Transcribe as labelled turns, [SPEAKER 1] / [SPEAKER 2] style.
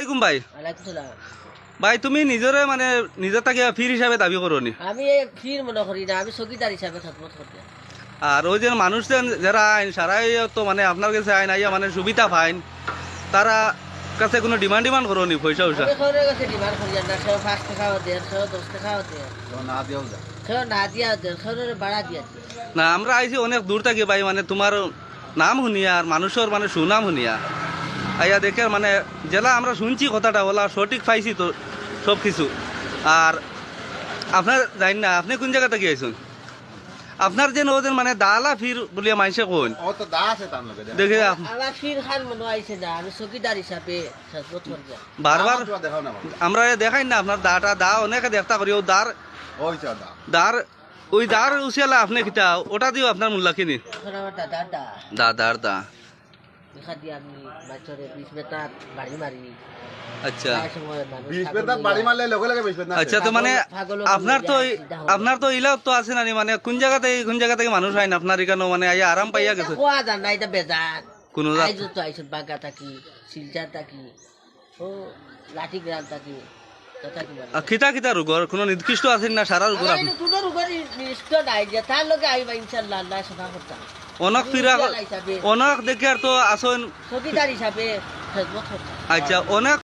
[SPEAKER 1] আলাইকুম ভাই। ভাই তুমি নিজরে মানে নিজে তাকে ফির হিসাবে দাবি করো নি
[SPEAKER 2] আমি ফির মনে করি না আমি চকিদার হিসাবে খেদমত করতে
[SPEAKER 1] আর ওই যে মানুষ যারা আইন সারাই তো মানে আপনার কাছে আইন আইয়া মানে সুবিধা পাইন তারা কাছে কোনো ডিমান্ড ডিমান্ড করো নি পয়সা পয়সা
[SPEAKER 2] ডিমান্ড করি না সেও পাঁচ টাকাও দেন সেও দশ টাকাও দেন সেও না দিয়া দেন সেও বাড়া দিয়া।
[SPEAKER 1] না আমরা আইছি অনেক দূর থাকি ভাই মানে তোমার নাম শুনিয়া আর মানুষের মানে সুনাম শুনিয়া। আইয়া দেখে মানে জেলা আমরা শুনছি কথাটা বলা সঠিক পাইছি তো সব কিছু। আর আপনার জানি না আপনি কোন জায়গা থেকে আইসুন আপনার যেন ওদের মানে দালা ফির বলিয়া মাইসে কোন?
[SPEAKER 3] ও তো দা আছে তার লগে
[SPEAKER 1] দেখে।
[SPEAKER 2] আমার ফির খান মনে আইছে না আমি চকিদার হিসাবে
[SPEAKER 1] বারবার
[SPEAKER 3] দেখাও না আমাকে।
[SPEAKER 1] আমরা দেখাই না আপনার দাটা দা অনেকে দেখতা করি ও দার
[SPEAKER 3] ওই চা দা
[SPEAKER 1] দার ওই দার উচিয়ালা আপনি কিতা ওটা দিও আপনার মূল্য কিনি
[SPEAKER 2] দাদার দা।
[SPEAKER 1] দা দার দা।
[SPEAKER 2] দেখা দিয়ে আমি মাছরে বিশ বেতার বাড়ি মারি
[SPEAKER 1] আচ্ছা।
[SPEAKER 2] তার সময় মানুষ
[SPEAKER 3] বিশ বেতার বাড়ি মারলে লগে লগে বিশ বেতার
[SPEAKER 1] আচ্ছা তো মানে আপনার তো এই-
[SPEAKER 2] সিধা হবে।
[SPEAKER 1] আপনার তো ইলাও তো আছে না মানে কোন জায়গা থেকে কোন জায়গা থেকে মানুষ হয় না আপনার এখানে মানে আইয়া আরাম পাইয়া গেছে
[SPEAKER 2] খোয়া যান না এটা বেজার
[SPEAKER 1] কোনো জাত-
[SPEAKER 2] তো আইসুন বাগা থাকি শিলচার থাকি ও লাঠি গ্রাম থাকি তথা কি বলে
[SPEAKER 1] আর খিতা খিতা রোগর কোনো নির্দিষ্ট আছে না সারা রোগর আপনি
[SPEAKER 2] কোনো রোগের নিষ্ঠ নাই যে তার লগে আইবা ইনশাল্লাহ আল্লাহ সফা করতাম
[SPEAKER 1] অনেক ফিরা অনেক দেখে আর তো আসন আচ্ছা অনেক